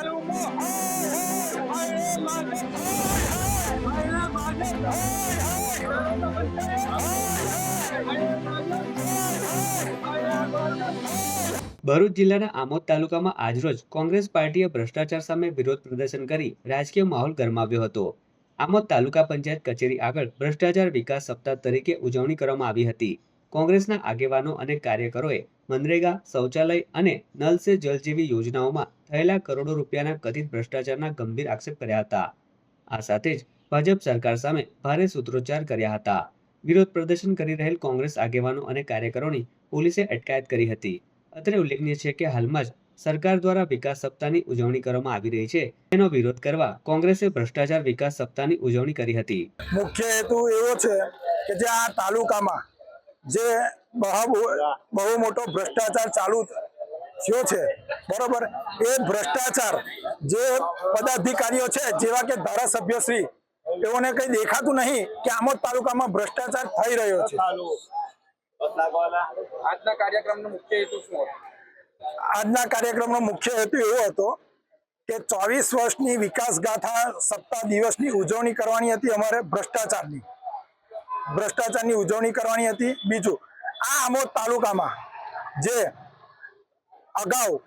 ભરૂચ જિલ્લાના આમોદ તાલુકામાં આજરોજ કોંગ્રેસ પાર્ટીએ ભ્રષ્ટાચાર સામે વિરોધ પ્રદર્શન કરી રાજકીય માહોલ ગરમાવ્યો હતો. આમોદ તાલુકા પંચાયત કચેરી આગળ ભ્રષ્ટાચાર વિકાસ સપ્તાહ તરીકે ઉજવણી કરવામાં આવી હતી. કોંગ્રેસના આગેવાનો અને કાર્યકરોએ મનરેગા, શૌચાલય અને નલ સે જલ જેવી યોજનાઓમાં થયેલા કરોડો રૂપિયાના કથિત ભ્રષ્ટાચારના ગંભીર આક્ષેપ કર્યા હતા. આ સાથે જ ભાજપ સરકાર સામે ભારે સૂત્રોચ્ચાર કર્યા હતા. વિરોધ પ્રદર્શન કરી રહેલ કોંગ્રેસ આગેવાનો અને કાર્યકરોની પોલીસે અટકાયત કરી હતી. અત્રે ઉલ્લેખનીય છે કે હાલમાં જ સરકાર દ્વારા વિકાસ સપ્તાહની ઉજવણી કરવામાં આવી રહી છે. તેનો વિરોધ કરવા કોંગ્રેસે ભ્રષ્ટાચાર વિકાસ સપ્તાહની ઉજવણી કરી હતી. મુખ્ય હેતુ એવો છે કે જે આ તાલુકામાં જે બહુ બહુ મોટો ભ્રષ્ટાચાર ચાલુ થયો છે. બરોબર? એ ભ્રષ્ટાચાર જે પદાધિકારીઓ છે જેવા કે ધારાસભ્યશ્રી તેઓને કઈ દેખાતું નહીં કે આમોદ તાલુકામાં ભ્રષ્ટાચાર થઈ રહ્યો છે. આજના કાર્યક્રમનો મુખ્ય હેતુ શું આજના કાર્યક્રમનો મુખ્ય હેતુ એવો હતો કે ચોવીસ વર્ષની વિકાસ ગાથા સપ્તાહ દિવસની ઉજવણી કરવાની હતી અમારે ભ્રષ્ટાચારની. ભ્રષ્ટાચારની ઉજવણી કરવાની હતી. બીજું, આ આમોદ તાલુકામાં જે અગાઉ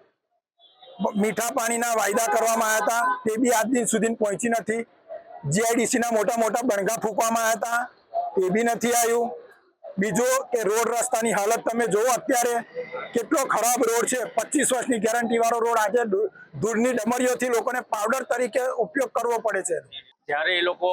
મીઠા પાણીના વાયદા કરવામાં આવ્યા હતા, તે બી આજ દિન સુધી પહોંચી નથી. જીઆઈડીસીના મોટા મોટા બણગા ફૂંકવામાં આવ્યા હતા, તે બી નથી આવ્યું. બીજું કે રોડ રસ્તાની હાલત તમે જુઓ અત્યારે, કેટલો ખરાબ રોડ છે. પચીસ વર્ષની ગેરંટી વાળો રોડ આજે ધૂળની ડમરીઓથી લોકોને પાવડર તરીકે ઉપયોગ કરવો પડે છે. જ્યારે એ લોકો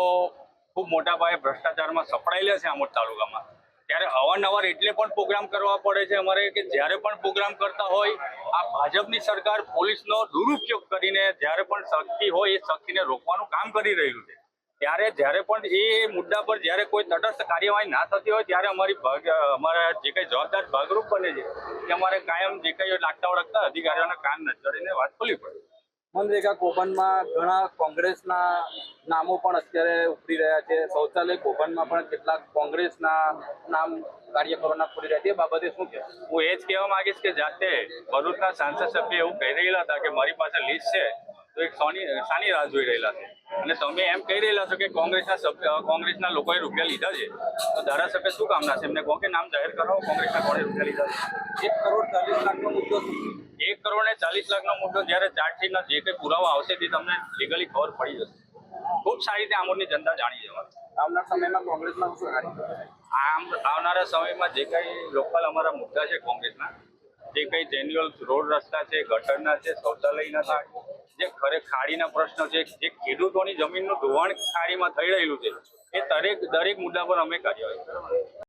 ખૂબ મોટા પાયે ભ્રષ્ટાચારમાં સપડાયેલા છે આમોદ તાલુકામાં. ત્યારે અવારનવાર એટલે પણ પ્રોગ્રામ કરવા પડે છે અમારે કે જ્યારે પણ પ્રોગ્રામ કરતા હોય, આ ભાજપની સરકાર પોલીસનો દુરુપયોગ કરીને જ્યારે પણ શક્તિ હોય એ શક્તિને રોકવાનું કામ કરી રહ્યું છે. ત્યારે જ્યારે પણ એ મુદ્દા પર જ્યારે કોઈ તટસ્થ કાર્યવાહી ના થતી હોય, ત્યારે અમારી ભાગ, અમારા જે કંઈ જવાબદાર ભાગરૂપ બને છે કે અમારે કાયમ જે કંઈ લાગતા વળગતા અધિકારીઓના કાન નજરીને વાત ખોલવી પડે. મનરેગા કોપનમાં ઘણા કોંગ્રેસના નામો પણ અત્યારે ઉભરી રહ્યા છે. શૌચાલય કૌભાંડમાં પણ કેટલાક કોંગ્રેસના નામ કાર્યકરોના ખુલી રહ્યા છે. એ બાબતે શું કહેશો? હું એ જ કહેવા માંગીશ કે જાતે ભરૂચના સાંસદ સભ્ય એવું કહી રહેલા હતા કે મારી પાસે લિસ્ટ છે તો એક સોની સાની રાહ જોઈ રહેલા છે. અને તમે એમ કહી રહેલા છો કે કોંગ્રેસના સભ્ય કોંગ્રેસના લોકોએ રૂપિયા લીધા છે તો ધારાસભ્ય શું કામના છે? એમને કહો કે નામ જાહેર કરાવો કોંગ્રેસના કોણે રૂપિયા લીધા છે? એક કરોડ ચાલીસ લાખનો મુદ્દો એક કરોડ ને ચાલીસ લાખનો મુદ્દો જ્યારે ચાર્જશીટના જે કંઈ પુરાવા આવશે તે તમને લીગલી ખબર પડી જશે. ખૂબ સારી રીતે આમોદની જનતા જાણી જવાની આવનાર સમયમાં કોંગ્રેસમાં શું આમ આવનારા સમયમાં જે કંઈ લોકલ અમારા મુદ્દા છે કોંગ્રેસના જે કંઈ જેન્યુઅલ રોડ રસ્તા છે ગટરના છે શૌચાલયના છે જે ખરે ખાડીના પ્રશ્નો છે જે ખેડૂતોની જમીનનું ધોવાણ ખાડીમાં થઈ રહેલું છે એ દરેક દરેક મુદ્દા પર અમે કાર્યવાહી